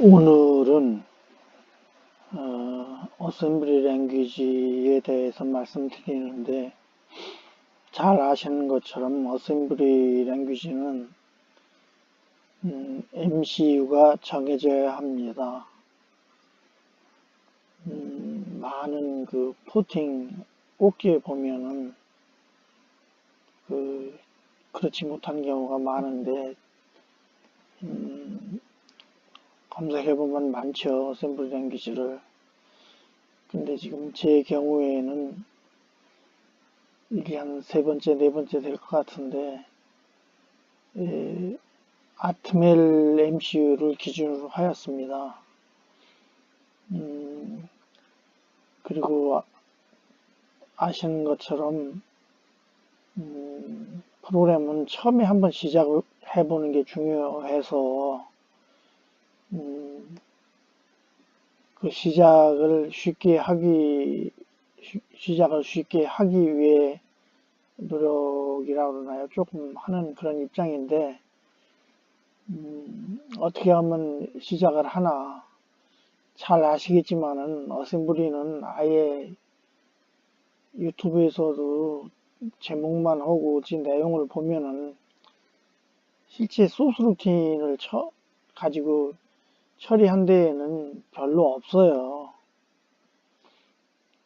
오늘은 어, 어셈블리 랭귀지에 대해서 말씀드리는데 잘 아시는 것처럼 어셈블리 랭귀지는 음, MCU가 정해져야 합니다. 음, 많은 그 포팅 꼭지에 보면은 그 그렇지 못한 경우가 많은데 음, 검색해보면 많죠. 어셈블리 랭귀지를. 근데 지금 제 경우에는 이게 한 세 번째, 네 번째 될 것 같은데, 에, 아트멜 MCU를 기준으로 하였습니다. 음, 그리고 아- 아시는 것처럼, 음, 프로그램은 처음에 한번 시작을 해보는 게 중요해서, 음, 그 시작을 쉽게 하기, 쉬- 시작을 쉽게 하기 위해 노력이라고 그러나요? 조금 하는 그런 입장인데, 음, 어떻게 하면 시작을 하나. 잘 아시겠지만은, 어셈블리는 아예 유튜브에서도 제목만 하고 지 내용을 보면은 실제 소스 루틴을 쳐, 가지고 처리한 데에는 별로 없어요.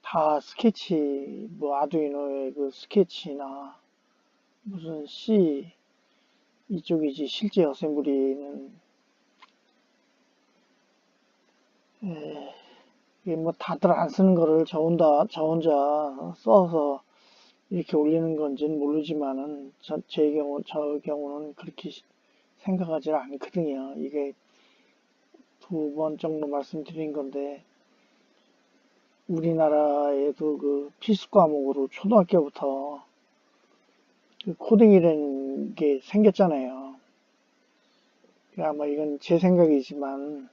다 스케치, 뭐 아두이노의 그 스케치나 무슨 C 이쪽이지 실제 어셈블리는 에, 이게 뭐 다들 안 쓰는 거를 저 혼자 저 혼자 써서 이렇게 올리는 건지는 모르지만은 저, 제 경우 저 경우는 그렇게 시- 생각하지 않거든요. 이게 두 번 정도 말씀드린 건데 우리나라에도 그 필수 과목으로 초등학교부터 그 코딩이라는 게 생겼잖아요. 그 아마 이건 제 생각이지만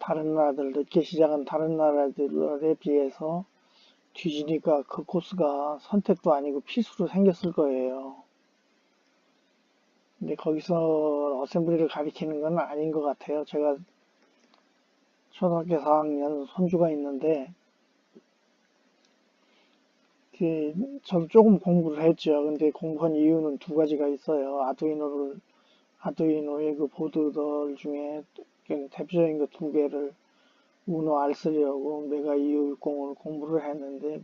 다른 나라들 늦게 시작한 다른 나라들에 비해서 뒤지니까 그 코스가 선택도 아니고 필수로 생겼을 거예요. 근데 거기서 어셈블리를 가리키는 건 아닌 것 같아요. 제가 초등학교 4학년 손주가 있는데 그 저도 조금 공부를 했죠. 근데 공부한 이유는 두 가지가 있어요. 아두이노를 아두이노의 그 보드들 중에 그 대표적인 그 두 개를 우노 알 쓰려고 메가 2260을 공부를 했는데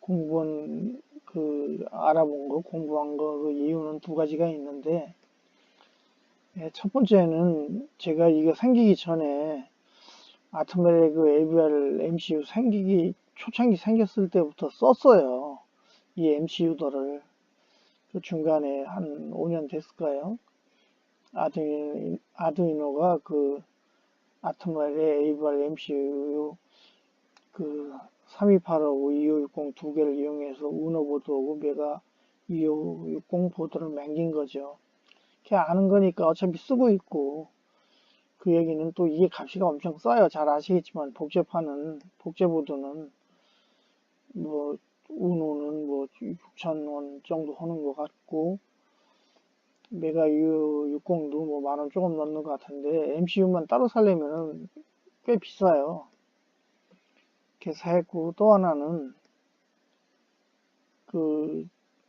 공부한 그 알아본 거 공부한 거 그 이유는 두 가지가 있는데 예, 첫 번째는 제가 이거 생기기 전에 아트멜의 그 AVR MCU 생기기 초창기 생겼을 때부터 썼어요. 이 MCU들을 그 중간에 한 5년 됐을까요? 아두이노, 아두이노가 그 아트멜의 AVR MCU 그 3285, 2560 두 개를 이용해서 우노 보드하고 메가 2560 보드를 맹긴 거죠. 그게 아는 거니까 어차피 쓰고 있고 그 얘기는 또 이게 값이가 엄청 싸요. 잘 아시겠지만 복제판은 복제보드는 뭐 우노는 뭐 6,000원 정도 하는 것 같고 메가 60도 뭐 만 원 조금 넘는 것 같은데 MCU만 따로 살려면은 꽤 비싸요. 그래서 했고 또 하나는 그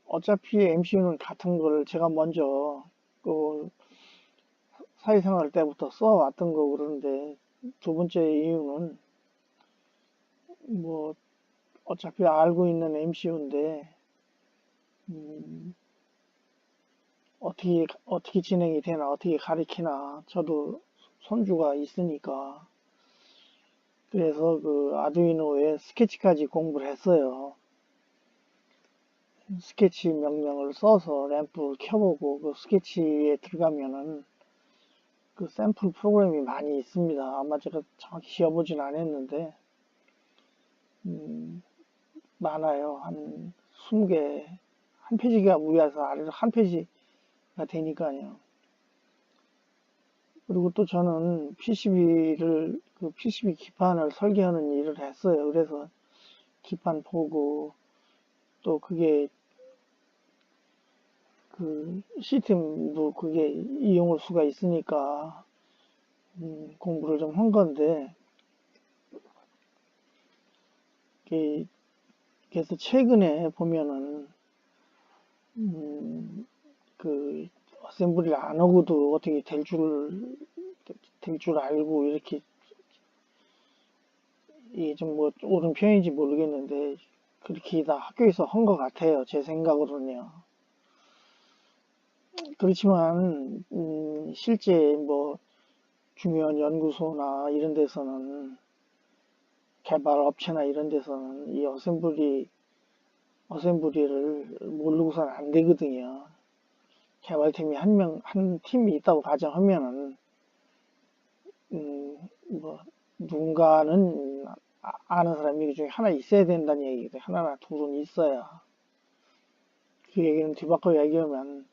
어차피 MCU는 같은 거를 제가 먼저 그 사회생활 때부터 써왔던 거 그러는데 두 번째 이유는 뭐 어차피 알고 있는 MCU인데 음, 어떻게 어떻게 진행이 되나 어떻게 가리키나 저도 손주가 있으니까 그래서 그 아두이노에 스케치까지 공부를 했어요. 스케치 명령을 써서 램프 켜보고 그 스케치에 들어가면은 그 샘플 프로그램이 많이 있습니다. 아마 제가 정확히 지어보진 않았는데 음, 많아요. 한 20개 한 페이지가 위에서 아래로 한 페이지가 되니까요. 그리고 또 저는 PCB를 그 PCB 기판을 설계하는 일을 했어요. 그래서 기판 보고 또 그게 그 시스템도 그게 이용할 수가 있으니까 음, 공부를 좀 한 건데, 그래서 최근에 보면은, 음, 그, 어셈블리를 안 하고도 어떻게 될 줄, 될 줄 알고, 이렇게, 이게 좀 뭐, 옳은 표현인지 모르겠는데, 그렇게 다 학교에서 한 것 같아요. 제 생각으로는요. 그렇지만, 음, 실제 뭐, 중요한 연구소나 이런 데서는 개발 업체나 이런 데서는 이 어셈블리 어셈블리를 모르고서는 안 되거든요. 개발팀이 한 명, 한 팀이 있다고 가정하면은, 음, 뭐, 누군가는 아- 아는 사람이 그 중에 하나 있어야 된다는 얘기거든요. 하나나 둘은 있어야. 그 얘기는 뒤바꿔 얘기하면,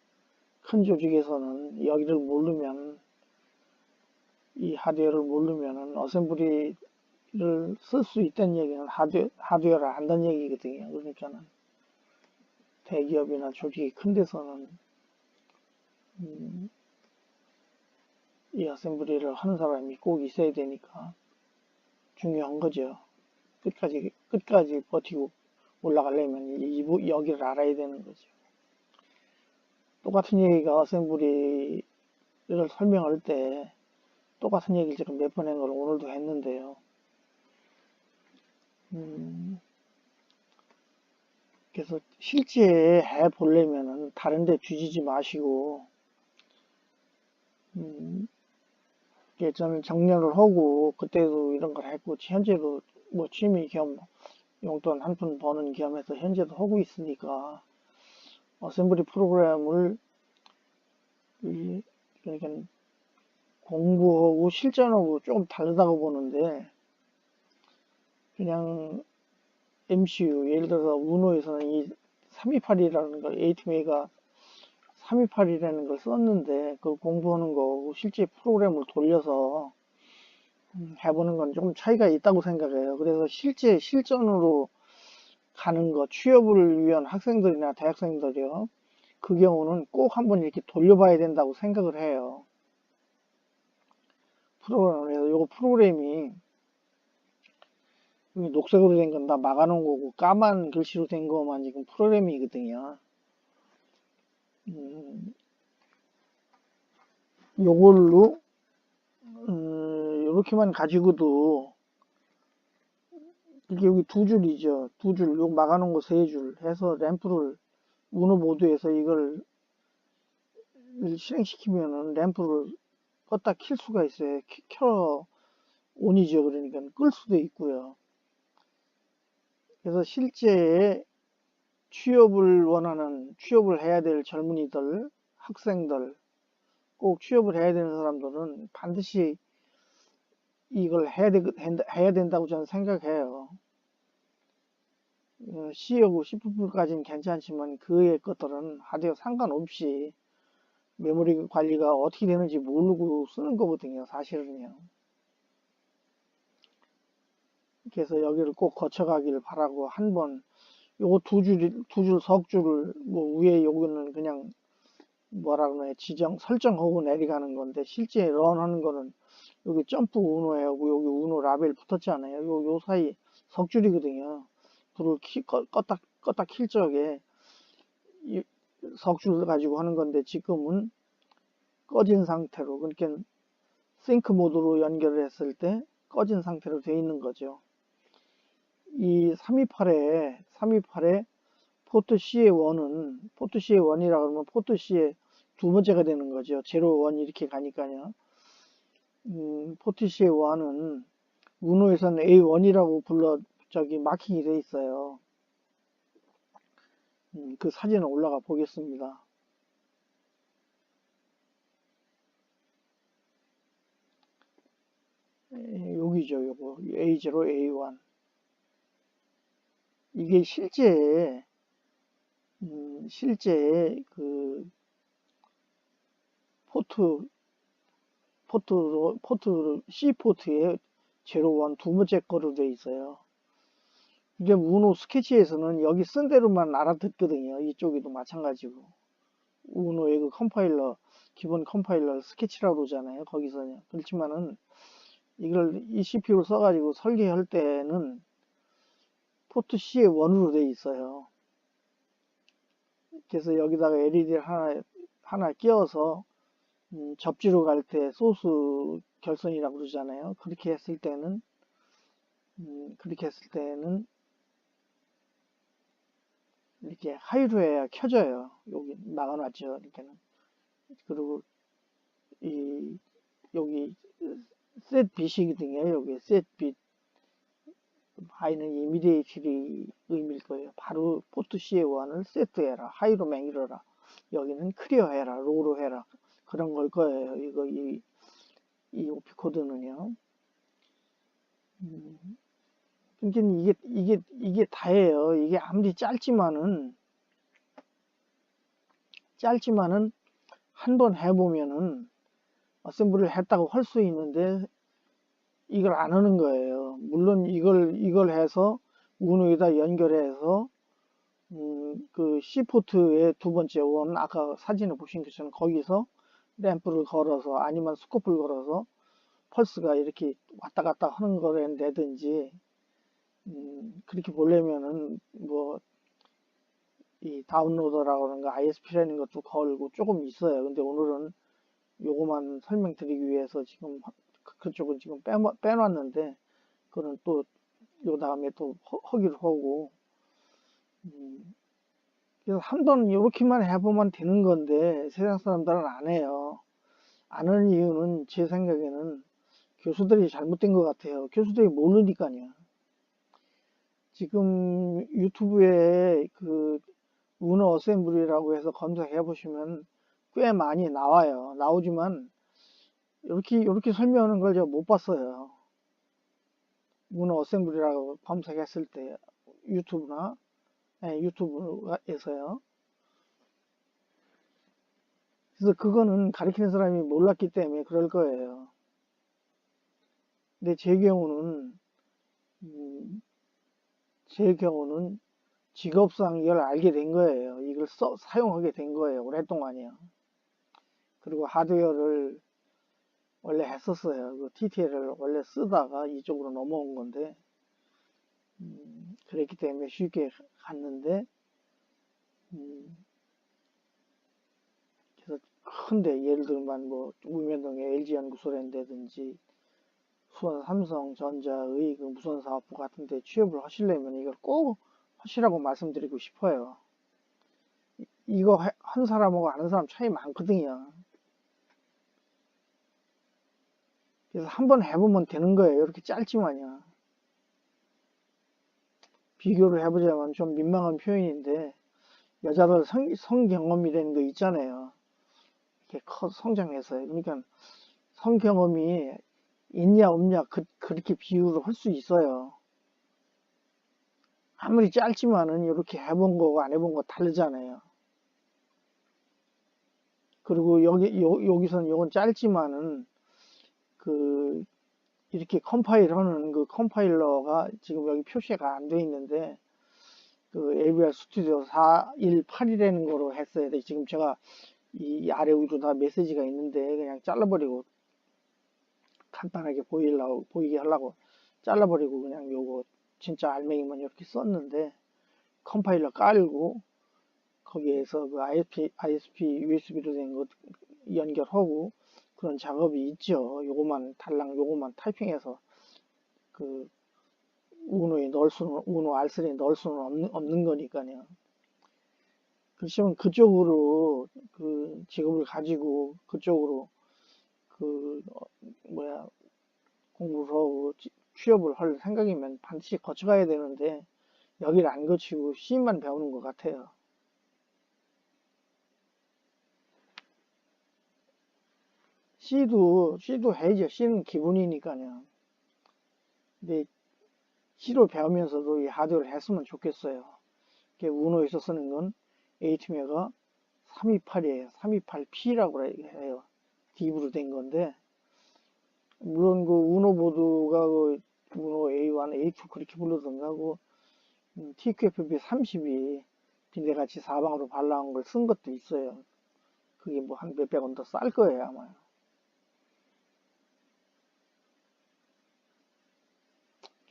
큰 조직에서는 여기를 모르면, 이 하드웨어를 모르면은 어셈블리를 쓸 수 있다는 얘기는 하드웨어, 하드웨어를 안다는 얘기거든요. 그러니까는 대기업이나 조직이 큰 데서는 음, 이 어셈블리를 하는 사람이 꼭 있어야 되니까 중요한 거죠. 끝까지 끝까지 버티고 올라가려면 이, 이- 여기를 알아야 되는 거죠. 똑같은 얘기가 어셈블리를 설명할 때 똑같은 얘기를 지금 몇 번 한 걸 오늘도 했는데요. 음, 그래서 실제 해 보려면은 다른 데 뒤지지 마시고, 음, 저는 정년을 하고, 그때도 이런 걸 했고, 현재도 뭐 취미 겸 용돈 한 푼 버는 겸해서 현재도 하고 있으니까, 어셈블리 프로그램을, 이, 그러니까 공부하고 실전하고 조금 다르다고 보는데, 그냥 MCU, 예를 들어서 우노에서는 이 328이라는 걸, 에이트메이가 328이라는 걸 썼는데, 그걸 공부하는 거고, 실제 프로그램을 돌려서 음, 해보는 건 조금 차이가 있다고 생각해요. 그래서 실제 실전으로 가는 거, 취업을 위한 학생들이나 대학생들이요. 그 경우는 꼭 한번 이렇게 돌려봐야 된다고 생각을 해요. 프로그램을 해서, 요거 프로그램이 녹색으로 된 건 다 막아놓은 거고 까만 글씨로 된 거만 지금 프로그램이거든요. 음, 요걸로 음, 이렇게만 가지고도 이게 여기 두 줄이죠. 두 줄, 요 막아놓은 거 세 줄 해서 램프를 우노 모드에서 이걸 실행시키면은 램프를 껐다 킬 수가 있어요. 키- 켜 온이죠. 그러니까 끌 수도 있고요. 그래서 실제 취업을 원하는 취업을 해야 될 젊은이들, 학생들, 꼭 취업을 해야 되는 사람들은 반드시 이걸 해야, 되, 해야 된다고 저는 생각해요. 어, C하고 C++까지는 괜찮지만 그의 것들은 하드웨어 상관없이 메모리 관리가 어떻게 되는지 모르고 쓰는 거거든요. 사실은요. 그래서 여기를 꼭 거쳐가기를 바라고 한 번 요거 두 줄, 두 줄 석 줄을 뭐 위에 요거는 그냥 뭐라 그러나 지정, 설정하고 내려가는 건데 실제 런하는 거는 여기 점프 운호하고 여기 운호 라벨 붙었잖아요. 요, 요 사이 석줄이거든요. 불을 키, 껐, 껐다, 껐다 킬 적에 이 석줄을 가지고 하는 건데 지금은 꺼진 상태로 그러니까 싱크 모드로 연결을 했을 때 꺼진 상태로 되어 있는 거죠. 이 328에 328에 포트 C의 원은 포트 C의 원이라 그러면 포트 C의 두 번째가 되는 거죠. 제로 원 이렇게 가니까요. 음, 원은 문호에서는 A1이라고 불러 저기 마킹이 돼 있어요. 음, 그 사진은 올라가 보겠습니다. 에, 여기죠, 요거 A0, A1. 이게 실제 음, 실제 그 포트 포트로 포트 C 포트에 제로 원 두 번째 거로 돼 있어요. 이게 문호 스케치에서는 여기 쓴 대로만 알아듣거든요. 이쪽에도 마찬가지고. 우노의 그 컴파일러 기본 컴파일러 스케치라고 그러잖아요. 거기서는 그렇지만은 이걸 이 CPU를 써가지고 설계할 때는 포트 C의 원으로 돼 있어요. 그래서 여기다가 LED를 하나 하나 끼워서 음, 접지로 갈 때 소스 결선이라고 그러잖아요. 그렇게 했을 때는 음, 그렇게 했을 때는 이렇게 하이로 해야 켜져요. 여기 막아놨죠. 이렇게는. 그리고 이 여기 셋 빛이거든요. 여기 셋 빛. 하이는 이미디에이트리 의미일 거예요. 바로 포트 C의 원을 세트해라. 하이로 맹일어라. 여기는 클리어 해라. 로로 해라. 그런 걸 거예요. 이거 이, 이 오피 코드는요. 음, 그러니까 이게 이게 이게 다예요. 이게 아무리 짧지만은 짧지만은 한 번 해보면은 어셈블리를 했다고 할 수 있는데 이걸 안 하는 거예요. 물론 이걸 이걸 해서 우노에다 연결해서 음, 그 C 포트의 두 번째 원 아까 사진을 보신 것처럼 거기서 램프를 걸어서 아니면 스코프를 걸어서 펄스가 이렇게 왔다 갔다 하는 거를 내든지 음, 그렇게 보려면은 뭐 이 다운로더라고 하는 거 ISP라는 것도 걸고 조금 있어요. 근데 오늘은 요거만 설명드리기 위해서 지금 그- 그쪽은 지금 빼, 빼놨는데 그거는 또 요 다음에 또 허, 기를 하고 음, 그래서 한 번 이렇게만 해보면 되는 건데 세상 사람들은 안 해요. 안 하는 이유는 제 생각에는 교수들이 잘못된 것 같아요. 교수들이 모르니까요. 지금 유튜브에 그 우너 어셈블리라고 해서 검색해 보시면 꽤 많이 나와요. 나오지만 이렇게 이렇게 설명하는 걸 제가 못 봤어요. 우너 어셈블리라고 검색했을 때 유튜브나 네, 유튜브에서요. 그래서 그거는 가르치는 사람이 몰랐기 때문에 그럴 거예요. 근데 제 경우는 음, 제 경우는 직업상 이걸 알게 된 거예요. 이걸 써, 사용하게 된 거예요. 오랫동안이요. 그리고 하드웨어를 원래 했었어요. 그 TTL을 원래 쓰다가 이쪽으로 넘어온 건데, 음, 그랬기 때문에 쉽게 갔는데, 음, 그래서 큰데, 예를 들면 뭐, 우면동에 LG연구소랜다든지, 수원 삼성전자의 그 무선 사업부 같은 데 취업을 하시려면 이걸 꼭 하시라고 말씀드리고 싶어요. 이거 한 사람하고 아는 사람 차이 많거든요. 그래서 한번 해보면 되는 거예요. 이렇게 짧지만요. 비교를 해보자면 좀 민망한 표현인데 여자들 성, 성경험이라는 거 있잖아요. 이렇게 커 성장해서요. 그러니까 성경험이 있냐 없냐 그, 그렇게 비유를 할 수 있어요. 아무리 짧지만은 이렇게 해본 거고 안 해본 거 다르잖아요. 그리고 여기 요, 여기서는 이건 짧지만은 그 이렇게 컴파일 하는 그 컴파일러가 지금 여기 표시가 안 돼 있는데 그 AVR 스튜디오 418이라는 거로 했어야 돼. 지금 제가 이 아래 위로 다 메시지가 있는데 그냥 잘라버리고 간단하게 보이려고 보이게 하려고 잘라버리고 그냥 요거 진짜 알맹이만 이렇게 썼는데 컴파일러 깔고 거기에서 그 ISP, ISP USB로 된것 연결하고 그런 작업이 있죠. 요거만 달랑 요거만 타이핑해서 그 우노에 넣을 수는 우노 R3에 넣을 수는 없는, 없는 거니까요. 그렇지만 그쪽으로 그 직업을 가지고 그쪽으로 그 어, 뭐야 공부를 하고 취업을 할 생각이면 반드시 거쳐가야 되는데 여기를 안 거치고 C만 배우는 것 같아요. C도 C도 해야죠. C는 기본이니까요. 근데 C로 배우면서도 이 하드웨어를 했으면 좋겠어요. 우노에서 쓰는 건 ATM가 328이에요. 328P라고 해요. 딥으로 된 건데 물론 그 우노 보드가 그 우노 A1, A2 그렇게 부르던가 그 TQFB 30이 빈대같이 사방으로 발라온 걸 쓴 것도 있어요. 그게 뭐 한 몇백 원 더 쌀 거예요, 아마.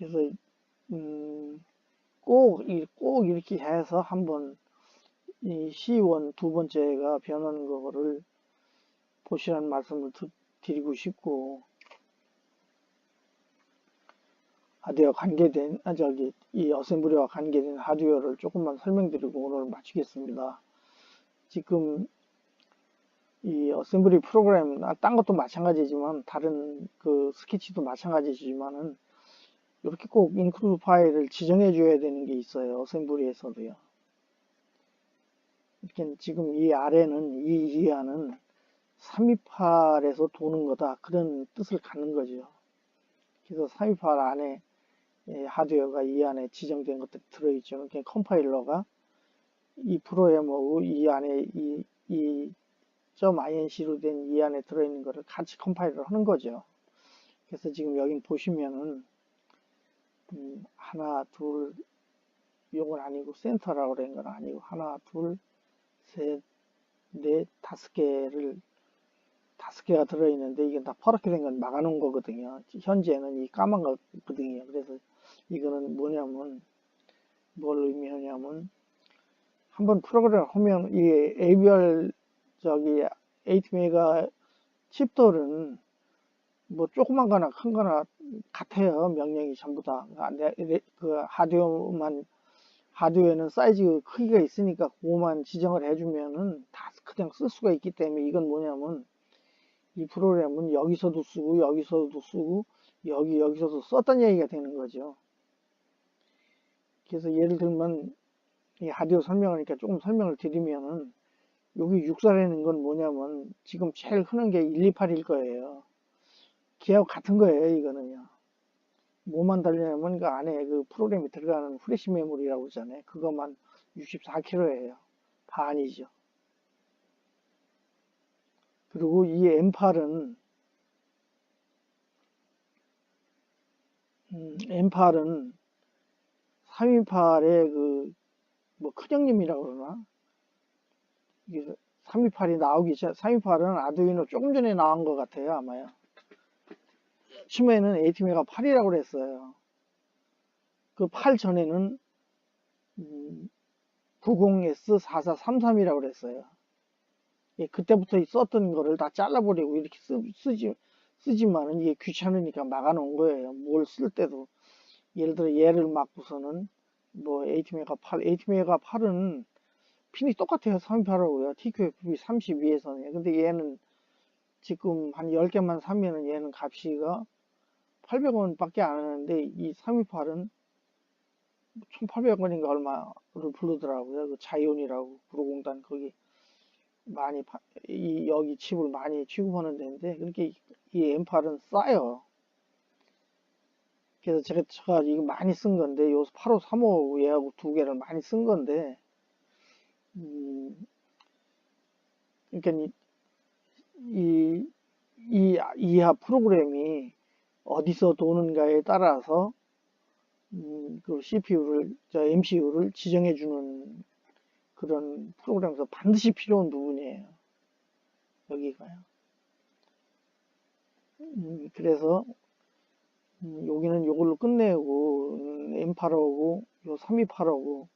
그래서, 음, 꼭, 이- 꼭 이렇게 해서 한번 이 시원 두 번째가 변하는 거를 보시라는 말씀을 드- 드리고 싶고, 하드웨어 관계된, 아, 저기, 이 어셈블리와 관계된 하드웨어를 조금만 설명드리고 오늘 마치겠습니다. 지금 이 어셈블리 프로그램, 아, 딴 것도 마찬가지지만, 다른 그 스케치도 마찬가지지만은, 이렇게 꼭 인클루드 파일을 지정해 줘야 되는 게 있어요. 어셈블리에서도요. 이렇게 지금 이 아래는, 이 이하는 328에서 도는 거다. 그런 뜻을 갖는 거죠. 그래서 328 안에 예, 하드웨어가 이 안에 지정된 것들이 들어있죠. 그러니까 컴파일러가 이 프로그램하고 이 안에 이, 이 .inc로 된 이 안에 들어있는 거를 같이 컴파일을 하는 거죠. 그래서 지금 여기 보시면은 음, 하나, 둘, 요건 아니고 센터라고 그런 건 아니고 하나, 둘, 셋, 넷, 다섯 개를 다섯 개가 들어있는데 이게 다 퍼렇게 된 건 막아놓은 거거든요. 현재는 이 까만 거거든요. 그래서 이거는 뭐냐면 뭘 의미하냐면 한번 프로그램을 하면 이 ABR 저기 8메가 칩들은 뭐 조그만 거나 큰 거나 같아요. 명령이 전부 다. 내- 그 하드웨어만 하드웨어는 사이즈 크기가 있으니까 그거만 지정을 해주면은 다 그냥 쓸 수가 있기 때문에 이건 뭐냐면 이 프로그램은 여기서도 쓰고 여기서도 쓰고 여기 여기서도 썼던 얘기가 되는 거죠. 그래서 예를 들면 이 하드웨어 설명하니까 조금 설명을 드리면은 여기 육사라는 건 뭐냐면 지금 제일 흔한 게 128일 거예요. 걔하고 같은 거예요, 이거는요. 뭐만 달려냐면 그 안에 그 프로그램이 들어가는 프레시 메모리라고 하잖아요. 그것만 64kg예요. 반이죠. 그리고 이 M8은 음, M8은 328의 그뭐 큰형님이라고 그러나 이게 328이 나오기 전 328은 아두이노 조금 전에 나온 것 같아요 아마요. 처음에는 ATM가 8이라고 그랬어요. 그 8 전에는 음, 90S4433이라고 그랬어요. 예, 그때부터 썼던 거를 다 잘라버리고 이렇게 쓰, 쓰지, 쓰지만은 이게 귀찮으니까 막아놓은 거예요. 뭘 쓸 때도. 예를 들어 얘를 막고서는 뭐 ATM가 8, ATM가 8은 핀이 똑같아요. 328하고요. TQFB 32에서는. 근데 얘는 지금 한 10개만 사면은 얘는 값이가 800원 밖에 안 하는데 이 328은 1800원인가 얼마를 부르더라고요. 그 자이온이라고 구로공단 거기 많이 파- 이 여기 칩을 많이 취급하는 데인데 그렇게 이 M8은 싸요. 그래서 제가, 제가 이거 많이 쓴 건데 요8535 얘하고 두 개를 많이 쓴 건데 음, 그러니까 이, 이, 이 이하 프로그램이 어디서 도는가에 따라서 음, 그 CPU를, 저 MCU를 지정해 주는 그런 프로그램에서 반드시 필요한 부분이에요. 여기가요. 음, 그래서 음, 여기는 요걸로 끝내고 음, M8하고 요 328하고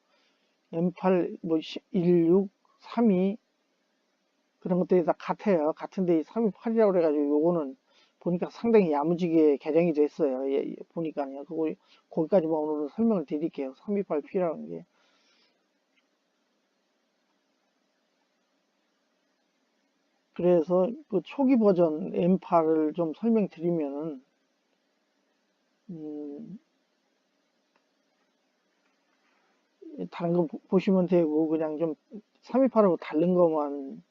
M8 뭐 16, 32 그런 것들이 다 같아요. 같은데 328이라고 그래가지고 요거는 보니까 상당히 야무지게 개정이 됐어요. 예, 예, 보니까요. 그거 거기까지만 오늘은 설명을 드릴게요. 328P라는 게. 그래서 그 초기 버전 M8을 좀 설명드리면은 음, 다른 거 보- 보시면 되고 그냥 좀 328하고 다른 것만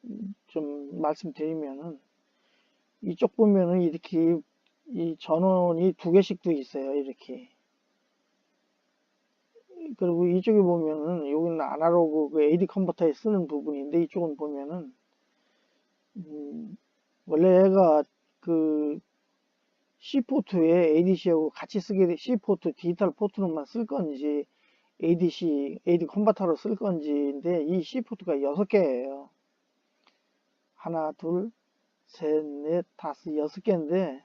좀 말씀드리면은 이쪽 보면은 이렇게 이 전원이 두 개씩 도 있어요. 이렇게. 그리고 이쪽에 보면은 여기는 아날로그 그 AD 컨버터에 쓰는 부분인데 이쪽은 보면은 음, 원래 얘가 그 C포트에 ADC하고 같이 쓰게 돼 C포트 디지털 포트로만 쓸 건지 ADC, AD 컨버터로 쓸 건지인데 이 C포트가 6개예요. 하나, 둘, 셋, 넷, 다섯, 여섯 개인데,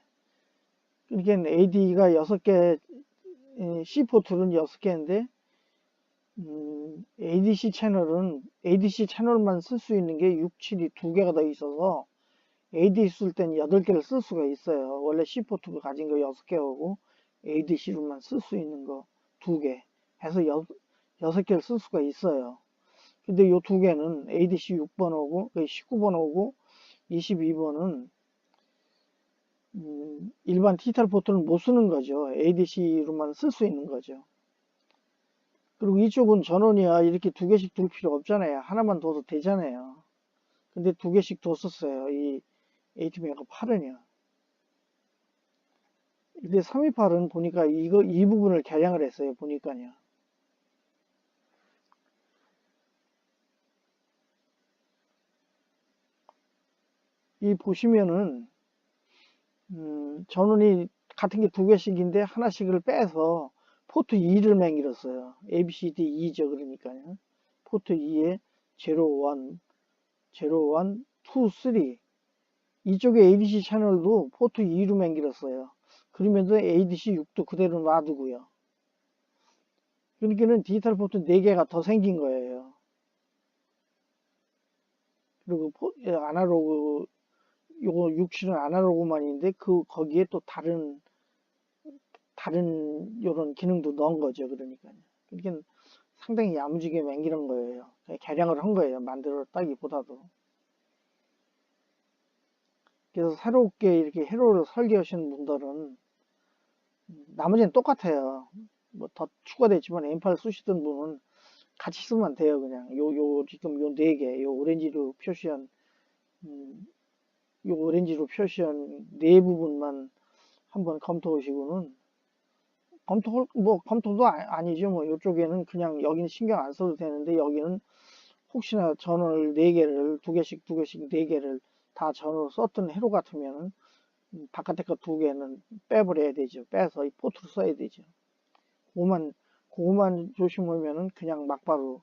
그러니까 AD가 여섯 개, 이 C 포트는 여섯 개인데, 음, ADC 채널은 ADC 채널만 쓸 수 있는 게 6, 7이 두 개가 더 있어서 AD 쓸 때는 8개를 쓸 수가 있어요. 원래 C 포트가 가진 거 6개하고 ADC로만 쓸 수 있는 거두개 해서 여, 6개를 쓸 수가 있어요. 근데 요 두 개는 ADC 6번 오고 19번 오고 22번은 음, 일반 디지털 포트는 못 쓰는 거죠. ADC로만 쓸 수 있는 거죠. 그리고 이쪽은 전원이야 이렇게 두 개씩 둘 필요 없잖아요. 하나만 둬도 되잖아요. 근데 두 개씩 뒀었어요. 이 ATM가 8은요. 근데 328은 보니까 이거 이 부분을 개량을 했어요. 보니까요. 이 보시면은 음, 전원이 같은 게 두 개씩인데 하나씩을 빼서 포트 2를 맹일었어요. ABCD 2죠. 그러니까요. 포트 2에 0, 1, 0, 1, 2, 3 이쪽에 ADC 채널도 포트 2로 맹길었어요. 그러면서 ADC 6도 그대로 놔두고요. 그러니까는 디지털 포트 4개가 더 생긴 거예요. 그리고 포, 예, 아날로그 요거 67은 아날로그만인데 그 거기에 또 다른 다른 요런 기능도 넣은 거죠. 그러니까요. 그러니까 상당히 야무지게 맹기는 거예요. 개량을 한 거예요. 만들었다기보다도. 그래서 새롭게 이렇게 회로를 설계하시는 분들은 나머지는 똑같아요. 뭐 더 추가됐지만 M8 쓰시던 분은 같이 쓰면 돼요. 그냥 요 요 지금 요 네 개, 요 오렌지로 표시한 음, 요 오렌지로 표시한 네 부분만 한번 검토하시고는 검토 뭐 검토도 아, 니죠 뭐 이쪽에는 그냥 여기는 신경 안 써도 되는데 여기는 혹시나 전원을 네 개를 두 개씩 두 개씩 네 개를 다 전원을 썼던 회로 같으면은 음, 바깥에 거 두 개는 빼버려야 되죠. 빼서 이 포트로 써야 되죠. 그거만 그거만 조심하면은 그냥 막바로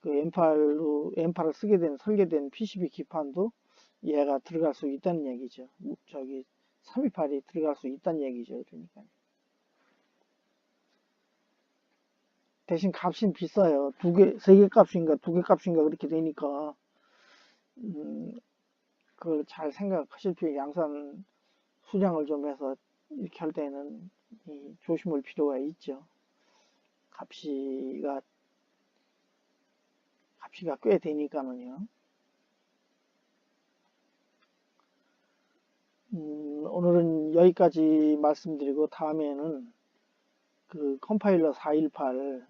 그 M8로 M8을 쓰게 된 설계된 PCB 기판도 얘가 들어갈 수 있다는 얘기죠. 저기 328이 들어갈 수 있다는 얘기죠. 그러니까. 대신 값이 비싸요. 두 개, 세 개 값인가 두 개 값인가 그렇게 되니까, 음, 그걸 잘 생각하실 필요, 양산 수량을 좀 해서 이렇게 할 때는 조심할 필요가 있죠. 값이가, 값이가 꽤 되니까는요. 음, 오늘은 여기까지 말씀드리고 다음에는 그 컴파일러 418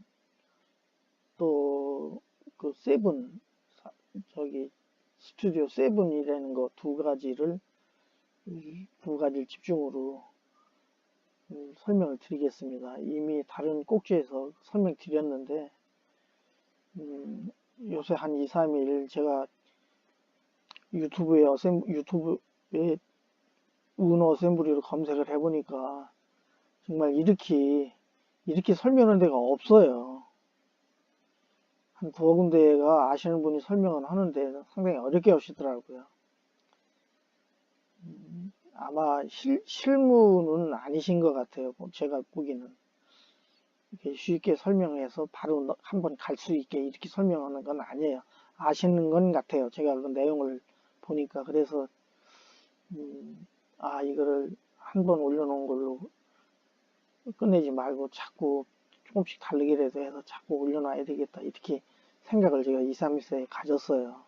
또 그 세븐 저기 스튜디오 세븐이라는 거 두 가지를 두 가지를 집중으로 음, 설명을 드리겠습니다. 이미 다른 꼭지에서 설명드렸는데 음, 요새 한 2, 3일 제가 유튜브에 어셈 유튜브에 우노 어셈블리로 검색을 해보니까 정말 이렇게 이렇게 설명하는 데가 없어요. 한 두어 군데가 아시는 분이 설명은 하는데 상당히 어렵게 하시더라고요. 음, 아마 실, 실무는 아니신 것 같아요. 제가 보기는. 이렇게 쉽게 설명해서 바로 한번 갈 수 있게 이렇게 설명하는 건 아니에요. 아시는 건 같아요. 제가 그 내용을 보니까. 그래서, 음, 아, 이거를 한 번 올려놓은 걸로 끝내지 말고 자꾸 조금씩 다르게라도 해서 자꾸 올려놔야 되겠다. 이렇게 생각을 제가 2, 3일에 가졌어요.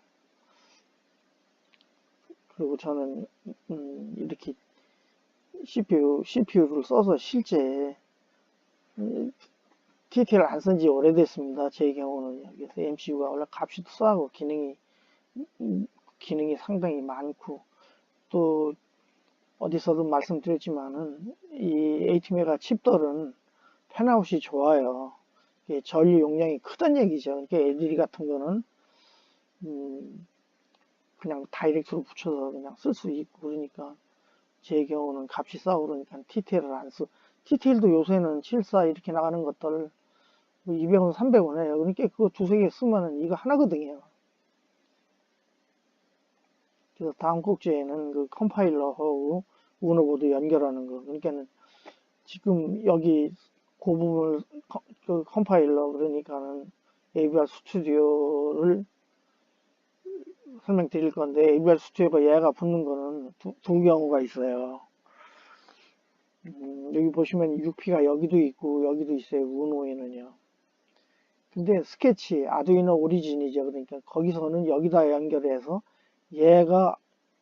그리고 저는, 음, 이렇게 CPU, CPU를 써서 실제 TT를 안 쓴 지 오래됐습니다. 제 경우는 그래서 MCU가 원래 값이 싸고 기능이 기능이 상당히 많고 또 어디서도 말씀드렸지만은 이 AT메가 칩들은 펜아웃이 좋아요. 전류 용량이 크단 얘기죠. 그러니까 LED 같은 거는 음 그냥 다이렉트로 붙여서 그냥 쓸 수 있고 그러니까 제 경우는 값이 싸고 그러니까 TTL을 안 쓰. TTL도 요새는 74 이렇게 나가는 것들 200원, 뭐 300원 해요. 그러니까 그거 두세 개 쓰면은 이거 하나거든요. 그래서 다음 곡지에는 그 컴파일러하고 우노보드 연결하는 거. 그러니까는 지금 여기 그 부분을 컴- 그 컴파일러 그러니까는 AVR 스튜디오를 설명드릴 건데 AVR 스튜디오가 얘가 붙는 거는 두, 두 경우가 있어요. 음, 여기 보시면 6P가 여기도 있고 여기도 있어요. 우노에는요. 근데 스케치 아두이노 오리진이죠. 그러니까 거기서는 여기다 연결해서 얘가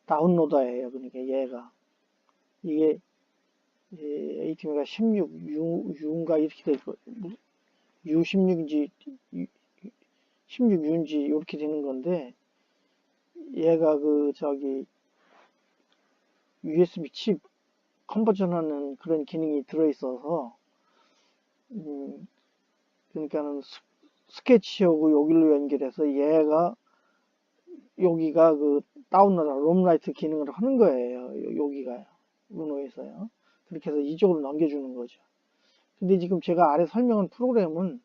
다운로더예요. 그러니까 얘가 이게 ATM가 16, U, U인가 이렇게 돼 있고 U16인지 16U인지 이렇게 되는 건데 얘가 그 저기 USB 칩 컨버전하는 그런 기능이 들어있어서 음, 그러니까는 스, 스케치하고 여기로 연결해서 얘가 여기가 그 다운로드 롬라이트 기능을 하는 거예요. 요- 여기가요. 루노에서요. 그렇게 해서 이쪽으로 넘겨주는 거죠. 근데 지금 제가 아래 설명한 프로그램은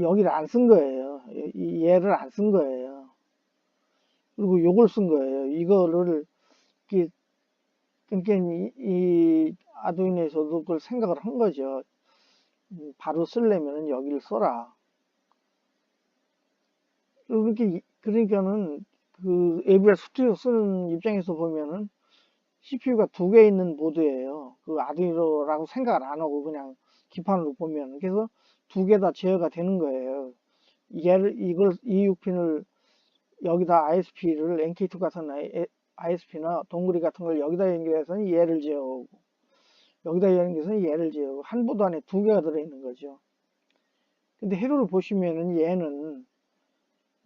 여기를 안 쓴 거예요. 이- 얘를 안 쓴 거예요. 그리고 요걸 쓴 거예요. 이거를 이렇게 그러니까 이, 이 아두이노에서도 그걸 생각을 한 거죠. 음, 바로 쓰려면은 여기를 써라. 그렇게 그러니까는 그 AVR 스튜디오 쓰는 입장에서 보면은 CPU가 두 개 있는 보드예요. 그 아두이노라고 생각을 안 하고 그냥 기판으로 보면 그래서 두 개 다 제어가 되는 거예요. 얘를 이걸 이 6핀을 여기다 ISP를 NK2 같은 ISP나 동그리 같은 걸 여기다 연결해서는 얘를 제어하고 여기다 연결해서는 얘를 제어하고 한 보드 안에 두 개가 들어 있는 거죠. 근데 해로를 보시면은 얘는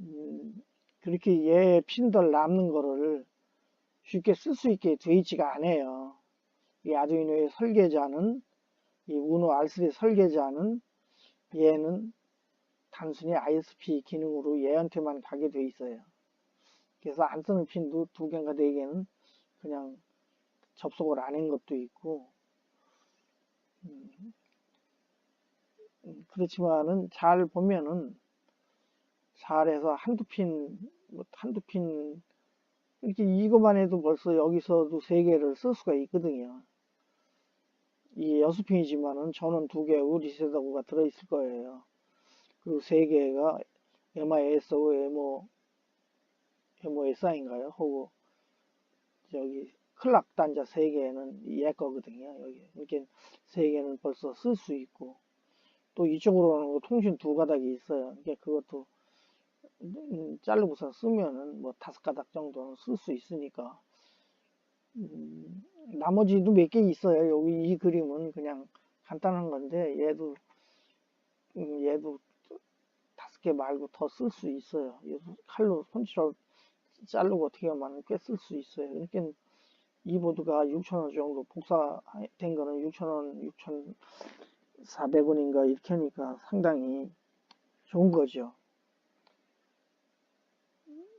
음, 그렇게 얘 핀들 남는 거를 쉽게 쓸 수 있게 되어 있지가 않아요. 이 아두이노의 설계자는 이 우노 R3 설계자는 얘는 단순히 ISP 기능으로 얘한테만 가게 돼 있어요. 그래서 안 쓰는 핀도 두 개인가 네 개는 그냥 접속을 안 한 것도 있고 음, 음, 그렇지만은 잘 보면은 잘해서 한두 핀, 뭐 한두 핀 이렇게 이것만 해도 벌써 여기서도 세 개를 쓸 수가 있거든요. 이 여섯 핀이지만은 저는 두 개하고 리셋하고가 들어있을 거예요. 그리고 세 개가 MIS하고 MO, MOSI인가요? 하고 저기 클락 단자 세 개는 얘 거거든요. 여기 이렇게 세 개는 벌써 쓸 수 있고 또 이쪽으로 오는 거 통신 두 가닥이 있어요. 이게 그것도 음, 자르고서 쓰면은 뭐 다섯 가닥 정도는 쓸 수 있으니까 음, 나머지도 몇 개 있어요. 여기 이 그림은 그냥 간단한 건데 얘도 음, 얘도 다섯 개 말고 더 쓸 수 있어요. 칼로 손질로 자르고 어떻게 하면 꽤 쓸 수 있어요. 그러니까 이 보드가 6,000원 정도 복사된 거는 6,000원, 6,400원인가 이렇게 하니까 상당히 좋은 거죠.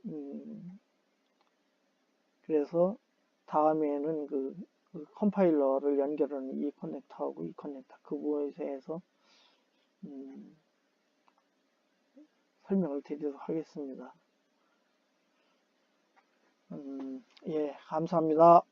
음, 그래서 다음에는 그, 그 컴파일러를 연결하는 이 커넥터하고 이 커넥터 그 부분에 대해서 음, 설명을 드리도록 하겠습니다. 음, 예, 감사합니다.